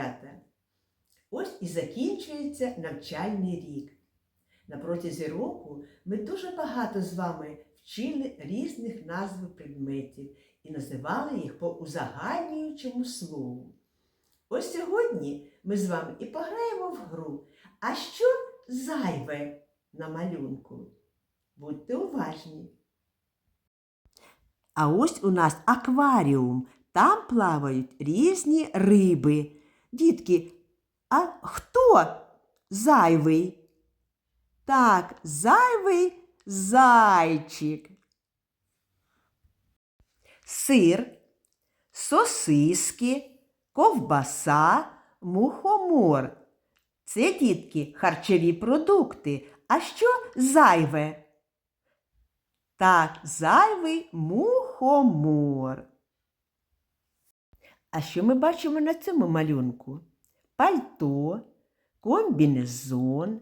малята. Ось і закінчується навчальний рік. На протязі року ми дуже багато з вами вчили різних назв предметів і називали їх по узагальнюючому слову. Ось сьогодні ми з вами і пограємо в гру. А що зайве на малюнку? Будьте уважні. А ось у нас акваріум. Там плавають різні риби. Дітки, а хто зайвий? Так, зайвий зайчик. Сир, сосиски, ковбаса, мухомор. Це, дітки, харчові продукти. А що зайве? Так, зайвий мухомор. А що ми бачимо на цьому малюнку? Пальто, комбінезон,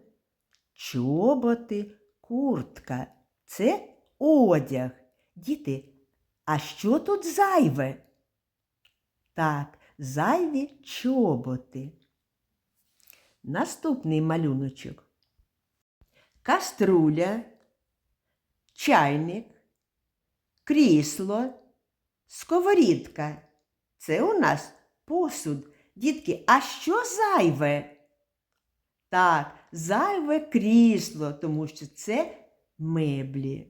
чоботи, куртка. Це одяг. Діти, а що тут зайве? Так, зайві чоботи. Наступний малюночок. Каструля, чайник, крісло, сковорідка. Це у нас посуд. Дітки, а що зайве? Так, зайве крісло, тому що це меблі.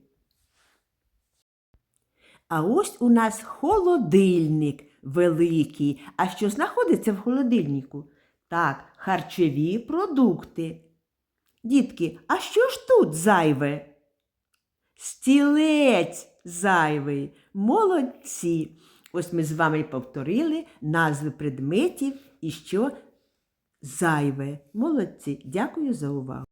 А ось у нас холодильник великий. А що знаходиться в холодильнику? Так, харчові продукти. Дітки, а що ж тут зайве? Стілець зайвий. Молодці. Ось ми з вами повторили назви предметів і що зайве. Молодці. Дякую за увагу.